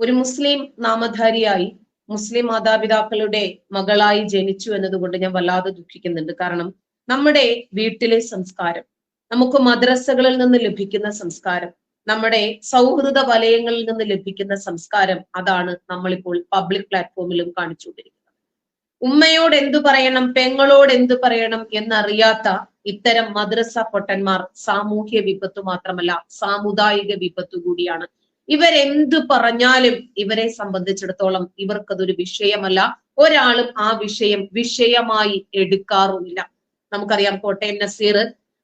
ഒരു മുസ്ലിം നാമധാരിയായി മുസ്ലിം മാതാപിതാക്കളുടെ മകളായി ജനിച്ചു എന്നതുകൊണ്ട് ഞാൻ വല്ലാതെ ദുഃഖിക്കുന്നുണ്ട്. കാരണം നമ്മുടെ വീട്ടിലെ സംസ്കാരം നമുക്ക് മദ്രസകളിൽ നിന്ന് ലഭിക്കുന്ന സംസ്കാരം നമ്മുടെ സൗഹൃദ വലയങ്ങളിൽ നിന്ന് ലഭിക്കുന്ന സംസ്കാരം അതാണ് നമ്മളിപ്പോൾ പബ്ലിക് പ്ലാറ്റ്ഫോമിലും കാണിച്ചുകൊണ്ടിരിക്കുന്നത്. ഉമ്മയോട് എന്തു പറയണം പെങ്ങളോട് എന്തു പറയണം എന്നറിയാത്ത ഇത്തരം മദ്രസ പൊട്ടന്മാർ സാമൂഹ്യ വിപത്ത് മാത്രമല്ല സാമുദായിക വിപത്ത് കൂടിയാണ് ഇവരെന്തു പറഞ്ഞാലും ഇവരെ സംബന്ധിച്ചിടത്തോളം ഇവർക്കതൊരു വിഷയമല്ല. ഒരാളും ആ വിഷയം വിഷയമായി എടുക്കാറുമില്ല. നമുക്കറിയാം കോട്ടയം നസീർ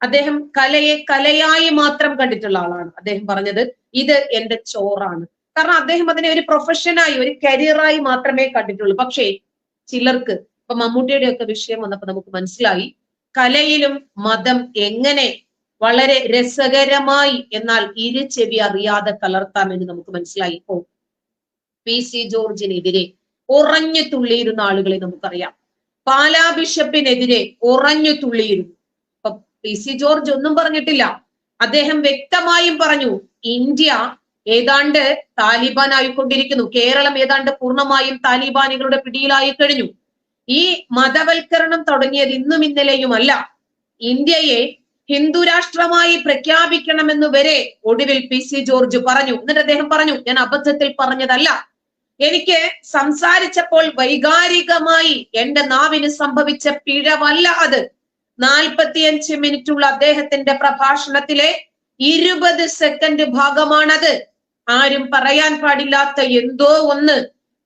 അദ്ദേഹം കലയെ കലയായി മാത്രം കണ്ടിട്ടുള്ള ആളാണ്. അദ്ദേഹം പറഞ്ഞത് ഇത് എന്റെ ചോറാണ്. കാരണം അദ്ദേഹം അതിനെ ഒരു പ്രൊഫഷനായി ഒരു കരിയറായി മാത്രമേ കണ്ടിട്ടുള്ളൂ. പക്ഷേ ചിലർക്ക് ഇപ്പൊ മമ്മൂട്ടിയുടെ ഒക്കെ വിഷയം വന്നപ്പോ നമുക്ക് മനസ്സിലായി. കലയിലും മതം എങ്ങനെ വളരെ രസകരമായി എന്നാൽ ഇരു ചെവി അറിയാതെ കലർത്താമെന്ന് നമുക്ക് മനസ്സിലായി. ഇപ്പോ പി സി ജോർജിനെതിരെ ഉറഞ്ഞു തുള്ളിയിരുന്ന ആളുകളെ നമുക്കറിയാം. പാലാ ബിഷപ്പിനെതിരെ ഉറഞ്ഞു തുള്ളിയിരുന്നു. അപ്പൊ പി സി ജോർജ് ഒന്നും പറഞ്ഞിട്ടില്ല. അദ്ദേഹം വ്യക്തമായും പറഞ്ഞു ഇന്ത്യ ഏതാണ്ട് താലിബാൻ ആയിക്കൊണ്ടിരിക്കുന്നു കേരളം ഏതാണ്ട് പൂർണമായും താലിബാനികളുടെ പിടിയിലായി കഴിഞ്ഞു. ഈ മതവൽക്കരണം തുടങ്ങിയത് ഇന്നും ഇന്നലെയുമല്ല. ഇന്ത്യയെ ഹിന്ദു രാഷ്ട്രമായി പ്രഖ്യാപിക്കണമെന്ന് വരെ ഒടുവിൽ പി സി ജോർജ് പറഞ്ഞു. എന്നിട്ട് അദ്ദേഹം പറഞ്ഞു ഞാൻ അബദ്ധത്തിൽ പറഞ്ഞതല്ല. എനിക്ക് സംസാരിച്ചപ്പോൾ വൈകാരികമായി എന്റെ നാവിന് സംഭവിച്ച പിഴവല്ല അത്. നാൽപ്പത്തിയഞ്ച് മിനിറ്റുള്ള അദ്ദേഹത്തിന്റെ പ്രഭാഷണത്തിലെ ഇരുപത് സെക്കൻഡ് ഭാഗമാണത്. ആരും പറയാൻ പാടില്ലാത്ത എന്തോ ഒന്ന്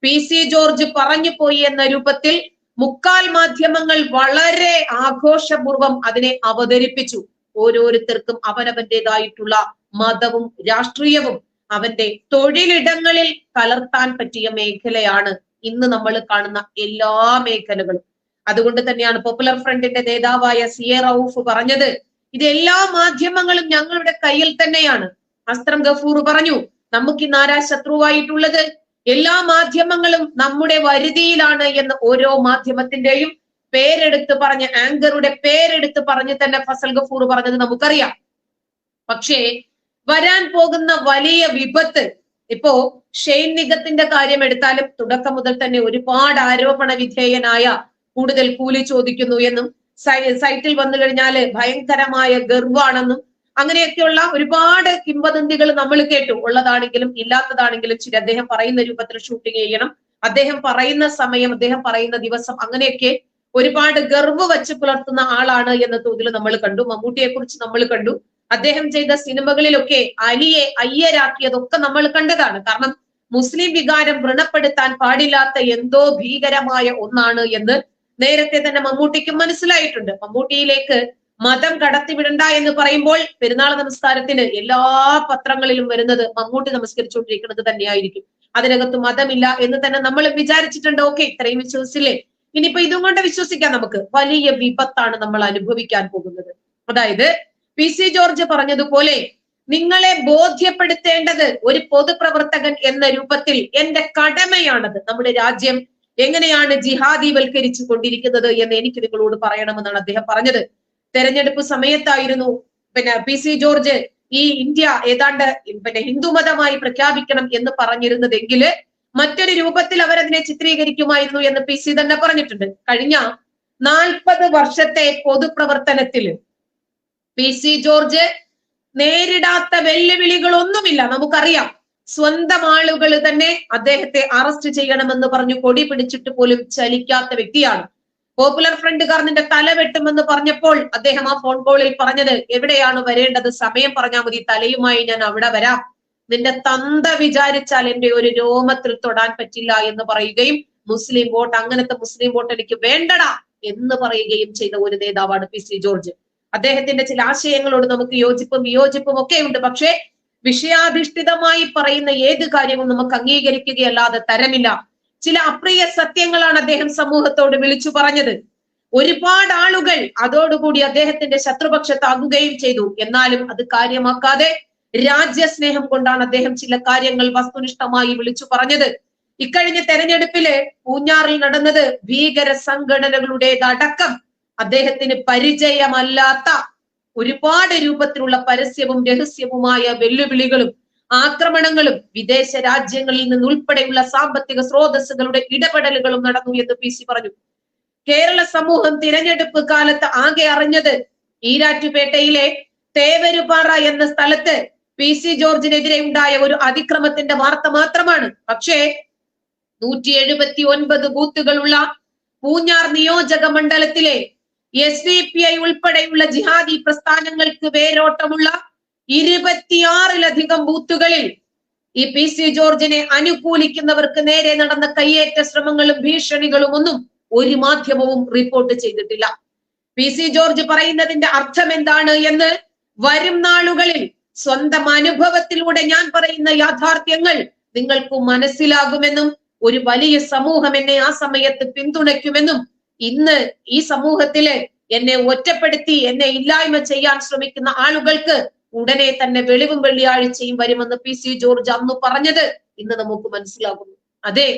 പി സി ജോർജ് പറഞ്ഞു പോയി എന്ന രൂപത്തിൽ മുക്കാൽ മാധ്യമങ്ങൾ വളരെ ആഘോഷപൂർവം അതിനെ അവതരിപ്പിച്ചു. ഓരോരുത്തർക്കും അവനവന്റേതായിട്ടുള്ള മതവും രാഷ്ട്രീയവും അവന്റെ തൊഴിലിടങ്ങളിൽ കലർത്താൻ പറ്റിയ മേഖലയാണ് ഇന്ന് നമ്മൾ കാണുന്ന എല്ലാ മേഖലകളും. അതുകൊണ്ട് തന്നെയാണ് പോപ്പുലർ ഫ്രണ്ടിന്റെ നേതാവായ സി എ റൌഫ് പറഞ്ഞത് ഇത് എല്ലാ മാധ്യമങ്ങളും ഞങ്ങളുടെ കയ്യിൽ തന്നെയാണ്. അസ്ത്രം ഗഫൂർ പറഞ്ഞു നമുക്ക് ഇന്ന് ആരാ ശത്രുവായിട്ടുള്ളത്? എല്ലാ മാധ്യമങ്ങളും നമ്മുടെ വരുതിയിലാണ് എന്ന് ഓരോ മാധ്യമത്തിന്റെയും പേരെടുത്ത് പറഞ്ഞ് ആങ്കറുടെ പേരെടുത്ത് പറഞ്ഞ് തന്നെ ഫസൽ ഗഫൂർ പറഞ്ഞത് നമുക്കറിയാം. പക്ഷേ വരാൻ പോകുന്ന വലിയ വിപത്ത് ഇപ്പോ ഷെയ്ൻ നിഗത്തിന്റെ കാര്യം എടുത്താലും തുടക്കം മുതൽ തന്നെ ഒരുപാട് ആരോപണ വിധേയനായ കൂടുതൽ കൂലി ചോദിക്കുന്നു എന്നും സൈറ്റിൽ വന്നു കഴിഞ്ഞാൽ ഭയങ്കരമായ ഗർവാണെന്നും അങ്ങനെയൊക്കെയുള്ള ഒരുപാട് കിംവദന്തികൾ നമ്മൾ കേട്ടു. ഉള്ളതാണെങ്കിലും ഇല്ലാത്തതാണെങ്കിലും ചില അദ്ദേഹം പറയുന്ന രൂപത്തിൽ ഷൂട്ടിംഗ് ചെയ്യണം. അദ്ദേഹം പറയുന്ന സമയം അദ്ദേഹം പറയുന്ന ദിവസം അങ്ങനെയൊക്കെ ഒരുപാട് ഗർവ് വച്ച് പുലർത്തുന്ന ആളാണ് എന്ന തോതിൽ നമ്മൾ കണ്ടു. മമ്മൂട്ടിയെ കുറിച്ച് നമ്മൾ കണ്ടു. അദ്ദേഹം ചെയ്ത സിനിമകളിലൊക്കെ അലിയെ അയ്യരാക്കിയതൊക്കെ നമ്മൾ കണ്ടതാണ്. കാരണം മുസ്ലിം വികാരം വ്രണപ്പെടുത്താൻ പാടില്ലാത്ത എന്തോ ഭീകരമായ ഒന്നാണ് എന്ന് നേരത്തെ തന്നെ മമ്മൂട്ടിക്ക് മനസ്സിലായിട്ടുണ്ട്. മമ്മൂട്ടിയിലേക്ക് മതം കടത്തിവിടണ്ട എന്ന് പറയുമ്പോൾ പെരുന്നാൾ നമസ്കാരത്തിന് എല്ലാ പത്രങ്ങളിലും വരുന്നത് മമ്മൂട്ടി നമസ്കരിച്ചുകൊണ്ടിരിക്കുന്നത് തന്നെയായിരിക്കും. അതിനകത്ത് മതമില്ല എന്ന് തന്നെ നമ്മൾ വിചാരിച്ചിട്ടുണ്ട്. ഓക്കെ ഇത്രയും വിശ്വസിച്ചില്ലേ? ഇനിയിപ്പോ ഇതും കൊണ്ട് വിശ്വസിക്കാം നമുക്ക്. വലിയ വിപത്താണ് നമ്മൾ അനുഭവിക്കാൻ പോകുന്നത്. അതായത് പി സി ജോർജ് പറഞ്ഞതുപോലെ നിങ്ങളെ ബോധ്യപ്പെടുത്തേണ്ടത് ഒരു പൊതുപ്രവർത്തകൻ എന്ന രൂപത്തിൽ എന്റെ കടമയാണത്. നമ്മുടെ രാജ്യം എങ്ങനെയാണ് ജിഹാദിവൽക്കരിച്ചു കൊണ്ടിരിക്കുന്നത് എന്ന് എനിക്ക് നിങ്ങളോട് പറയണമെന്നാണ് അദ്ദേഹം പറഞ്ഞത്. തെരഞ്ഞെടുപ്പ് സമയത്തായിരുന്നു. പിന്നെ പി സി ജോർജ് ഈ ഇന്ത്യ ഏതാണ്ട് പിന്നെ ഹിന്ദുമതമായി പ്രഖ്യാപിക്കണം എന്ന് പറഞ്ഞിരുന്നതെങ്കിൽ മറ്റൊരു രൂപത്തിൽ അവരതിനെ ചിത്രീകരിക്കുമായിരുന്നു എന്ന് പി സി തന്നെ പറഞ്ഞിട്ടുണ്ട്. കഴിഞ്ഞ നാൽപ്പത് വർഷത്തെ പൊതുപ്രവർത്തനത്തിൽ പി സി ജോർജ് നേരിടാത്ത വെല്ലുവിളികളൊന്നുമില്ല. നമുക്കറിയാം സ്വന്തം ആളുകൾ തന്നെ അദ്ദേഹത്തെ അറസ്റ്റ് ചെയ്യണമെന്ന് പറഞ്ഞു കൊടി പിടിച്ചിട്ട് പോലും ചലിക്കാത്ത വ്യക്തിയാണ്. പോപ്പുലർ ഫ്രണ്ടുകാർ നിന്റെ തല വെട്ടുമെന്ന് പറഞ്ഞപ്പോൾ അദ്ദേഹം ആ ഫോൺ കോളിൽ പറഞ്ഞത് എവിടെയാണ് വരേണ്ടത്? സമയം പറഞ്ഞാൽ മതി. തലയുമായി ഞാൻ അവിടെ വരാം. നിന്റെ തന്ത വിചാരിച്ചാൽ എന്റെ ഒരു രോമത്തിൽ തൊടാൻ പറ്റില്ല എന്ന് പറയുകയും മുസ്ലിം വോട്ട് അങ്ങനത്തെ മുസ്ലിം വോട്ട് എനിക്ക് വേണ്ടടാ എന്ന് പറയുകയും ചെയ്ത ഒരു നേതാവാണ് പി സി ജോർജ്. അദ്ദേഹത്തിന്റെ ചില ആശയങ്ങളോട് നമുക്ക് യോജിപ്പും വിയോജിപ്പും ഒക്കെ ഉണ്ട്. പക്ഷേ വിഷയാധിഷ്ഠിതമായി പറയുന്ന ഏത് കാര്യവും നമുക്ക് അംഗീകരിക്കുകയല്ലാതെ തരമില്ല. ചില അപ്രിയ സത്യങ്ങളാണ് അദ്ദേഹം സമൂഹത്തോട് വിളിച്ചു പറഞ്ഞത്. ഒരുപാട് ആളുകൾ അതോടുകൂടി അദ്ദേഹത്തിന്റെ ശത്രുപക്ഷത്താകുകയും ചെയ്തു. എന്നാലും അത് കാര്യമാക്കാതെ രാജ്യസ്നേഹം കൊണ്ടാണ് അദ്ദേഹം ചില കാര്യങ്ങൾ വസ്തുനിഷ്ഠമായി വിളിച്ചു പറഞ്ഞത്. ഇക്കഴിഞ്ഞ തെരഞ്ഞെടുപ്പിൽ പൂഞ്ഞാറിൽ നടന്നത് ഭീകര സംഘടനകളുടേതടക്കം അദ്ദേഹത്തിന് പരിചയമല്ലാത്ത ഒരുപാട് രൂപത്തിലുള്ള പരസ്യവും രഹസ്യവുമായ വെല്ലുവിളികളും ആക്രമണങ്ങളും വിദേശ രാജ്യങ്ങളിൽ നിന്ന് ഉൾപ്പെടെയുള്ള സാമ്പത്തിക സ്രോതസ്സുകളുടെ ഇടപെടലുകളും നടന്നു എന്ന് പി സി പറഞ്ഞു. കേരള സമൂഹം തിരഞ്ഞെടുപ്പ് കാലത്ത് ആകെ അറിഞ്ഞത് ഈരാറ്റുപേട്ടയിലെ തേവരുപാറ എന്ന സ്ഥലത്ത് പി സി ജോർജിനെതിരെ ഉണ്ടായ ഒരു അതിക്രമത്തിന്റെ വാർത്ത മാത്രമാണ്. പക്ഷേ നൂറ്റി എഴുപത്തി ഒൻപത് ബൂത്തുകളുള്ള പൂഞ്ഞാർ നിയോജക മണ്ഡലത്തിലെ എസ് ഡി പി ഐ ഉൾപ്പെടെയുള്ള ജിഹാദി പ്രസ്ഥാനങ്ങൾക്ക് വേരോട്ടമുള്ള ഇരുപത്തിയാറിലധികം ബൂത്തുകളിൽ ഈ പി സി ജോർജിനെ അനുകൂലിക്കുന്നവർക്ക് നേരെ നടന്ന കയ്യേറ്റ ശ്രമങ്ങളും ഭീഷണികളും ഒന്നും ഒരു മാധ്യമവും റിപ്പോർട്ട് ചെയ്തിട്ടില്ല. പി സി ജോർജ് പറയുന്നതിന്റെ അർത്ഥം എന്താണ് എന്ന് വരും നാളുകളിൽ സ്വന്തം അനുഭവത്തിലൂടെ ഞാൻ പറയുന്ന യാഥാർത്ഥ്യങ്ങൾ നിങ്ങൾക്ക് മനസ്സിലാകുമെന്നും ഒരു വലിയ സമൂഹം എന്നെ ആ സമയത്ത് പിന്തുണയ്ക്കുമെന്നും ഇന്ന് ഈ സമൂഹത്തിലെ എന്നെ ഒറ്റപ്പെടുത്തി എന്നെ ഇല്ലായ്മ ചെയ്യാൻ ശ്രമിക്കുന്ന ആളുകൾക്ക് ഉടനെ തന്നെ വെളിവും വെള്ളിയാഴ്ചയും വരുമെന്ന് പി സി ജോർജ് അന്ന് പറഞ്ഞത്. ഇന്ന് നമുക്ക് മനസ്സിലാകുന്നു. അതെ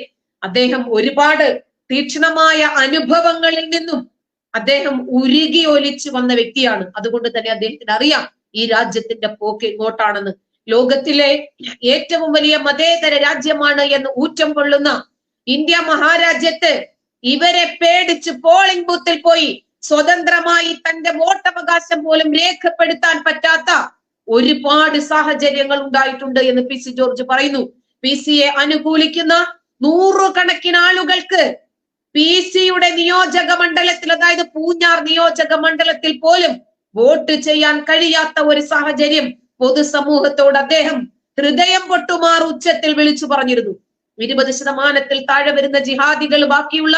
അദ്ദേഹം ഒരുപാട് തീക്ഷണമായ അനുഭവങ്ങളിൽ നിന്നും അദ്ദേഹം ഉരുകി ഒലിച്ചു വന്ന വ്യക്തിയാണ്. അതുകൊണ്ട് തന്നെ അദ്ദേഹത്തിന് അറിയാം ഈ രാജ്യത്തിന്റെ പോക്ക് എങ്ങോട്ടാണെന്ന്. ലോകത്തിലെ ഏറ്റവും വലിയ മതേതര രാജ്യമാണ് എന്ന് ഊറ്റം കൊള്ളുന്ന ഇന്ത്യ മഹാരാജ്യത്ത് ഇവരെ പേടിച്ച് പോളിംഗ് ബൂത്തിൽ പോയി സ്വതന്ത്രമായി തന്റെ വോട്ടവകാശം പോലും രേഖപ്പെടുത്താൻ പറ്റാത്ത ഒരുപാട് സാഹചര്യങ്ങൾ ഉണ്ടായിട്ടുണ്ട് എന്ന് പി സി ജോർജ് പറയുന്നു. പി സിയെ അനുകൂലിക്കുന്ന നൂറുകണക്കിന് ആളുകൾക്ക് പി സിയുടെ നിയോജക മണ്ഡലത്തിൽ അതായത് പൂഞ്ഞാർ നിയോജക മണ്ഡലത്തിൽ പോലും വോട്ട് ചെയ്യാൻ കഴിയാത്ത ഒരു സാഹചര്യം പൊതുസമൂഹത്തോട് അദ്ദേഹം ഹൃദയം പൊട്ടുമാർ ഉച്ചത്തിൽ വിളിച്ചു പറഞ്ഞിരുന്നു. ഇരുപത് ശതമാനത്തിൽ താഴെ വരുന്ന ജിഹാദികൾ ബാക്കിയുള്ള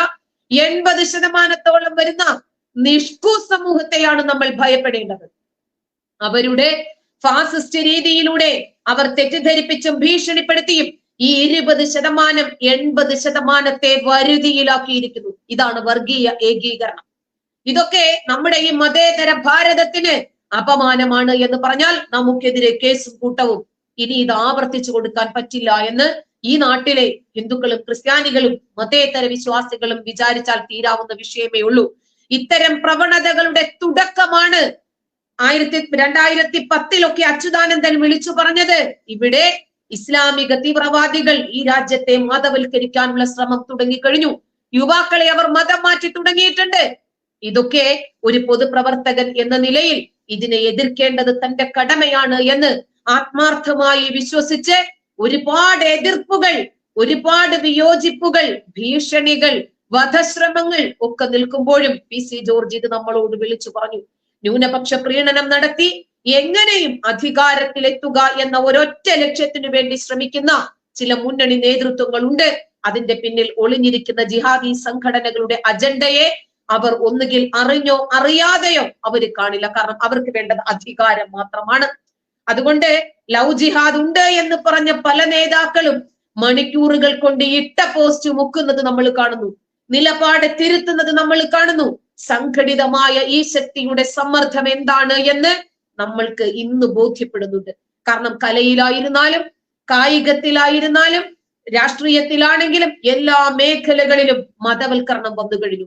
എൺപത് ശതമാനത്തോളം വരുന്ന നിഷ്കു സമൂഹത്തെയാണ് നമ്മൾ ഭയപ്പെടേണ്ടത്. അവരുടെ ഫാസിസ്റ്റ് രീതിയിലൂടെ അവർ തെറ്റിദ്ധരിപ്പിച്ചും ഭീഷണിപ്പെടുത്തിയും ഈ ഇരുപത് ശതമാനം എൺപത് ശതമാനത്തെ വരുതിയിലാക്കിയിരിക്കുന്നു. ഇതാണ് വർഗീയ ഏകീകരണം. ഇതൊക്കെ നമ്മുടെ ഈ മതേതര ഭാരതത്തിന് അപമാനമാണ് എന്ന് പറഞ്ഞാൽ നമുക്കെതിരെ കേസും കൂട്ടവും ഇനി ഇത് ആവർത്തിച്ചു കൊടുക്കാൻ പറ്റില്ല എന്ന് ഈ നാട്ടിലെ ഹിന്ദുക്കളും ക്രിസ്ത്യാനികളും മതേതര വിശ്വാസികളും വിചാരിച്ചാൽ തീരാവുന്ന വിഷയമേ ഉള്ളൂ. ഇത്തരം പ്രവണതകളുടെ തുടക്കമാണ് ആയിരത്തി രണ്ടായിരത്തി പത്തിലൊക്കെ അച്യുതാനന്ദൻ വിളിച്ചു പറഞ്ഞത് ഇവിടെ ഇസ്ലാമിക തീവ്രവാദികൾ ഈ രാജ്യത്തെ മതവൽക്കരിക്കാനുള്ള ശ്രമം തുടങ്ങിക്കഴിഞ്ഞു. യുവാക്കളെ അവർ മതം മാറ്റി തുടങ്ങിയിട്ടുണ്ട്. ഇതൊക്കെ ഒരു പൊതുപ്രവർത്തകൻ എന്ന നിലയിൽ ഇതിനെ എതിർക്കേണ്ടത് തന്റെ കടമയാണ് എന്ന് ആത്മാർത്ഥമായി വിശ്വസിച്ച് ഒരുപാട് എതിർപ്പുകൾ ഒരുപാട് വിയോജിപ്പുകൾ ഭീഷണികൾ വധശ്രമങ്ങൾ ഒക്കെ നിൽക്കുമ്പോഴും പി സി ജോർജ് ഇത് നമ്മളോട് വിളിച്ചു പറഞ്ഞു. ന്യൂനപക്ഷ പ്രീണനം നടത്തി എങ്ങനെയും അധികാരത്തിലെത്തുക എന്ന ഒരൊറ്റ ലക്ഷ്യത്തിനു വേണ്ടി ശ്രമിക്കുന്ന ചില മുന്നണി നേതൃത്വങ്ങൾ ഉണ്ട് അതിന്റെ പിന്നിൽ ഒളിഞ്ഞിരിക്കുന്ന ജിഹാദി സംഘടനകളുടെ അജണ്ടയെ അവർ ഒന്നുകിൽ അറിഞ്ഞോ അറിയാതെയോ അവർ കാണില്ല. കാരണം അവർക്ക് വേണ്ടത് അധികാരം മാത്രമാണ്. അതുകൊണ്ട് ലവ് ജിഹാദ് ഉണ്ട് എന്ന് പറഞ്ഞ പല നേതാക്കളും മണിക്കൂറുകൾ കൊണ്ട് ഇട്ട പോസ്റ്റ് മുക്കുന്നത് നമ്മൾ കാണുന്നു. നിലപാട് തിരുത്തുന്നത് നമ്മൾ കാണുന്നു. സംഘടിതമായ ഈ ശക്തിയുടെ സമ്മർദ്ദം എന്താണ് എന്ന് നമ്മൾക്ക് ഇന്ന് ബോധ്യപ്പെടുന്നുണ്ട്. കാരണം കലയിലായിരുന്നാലും കായികത്തിലായിരുന്നാലും രാഷ്ട്രീയത്തിലാണെങ്കിലും എല്ലാ മേഖലകളിലും മതവൽക്കരണം വന്നു കഴിഞ്ഞു.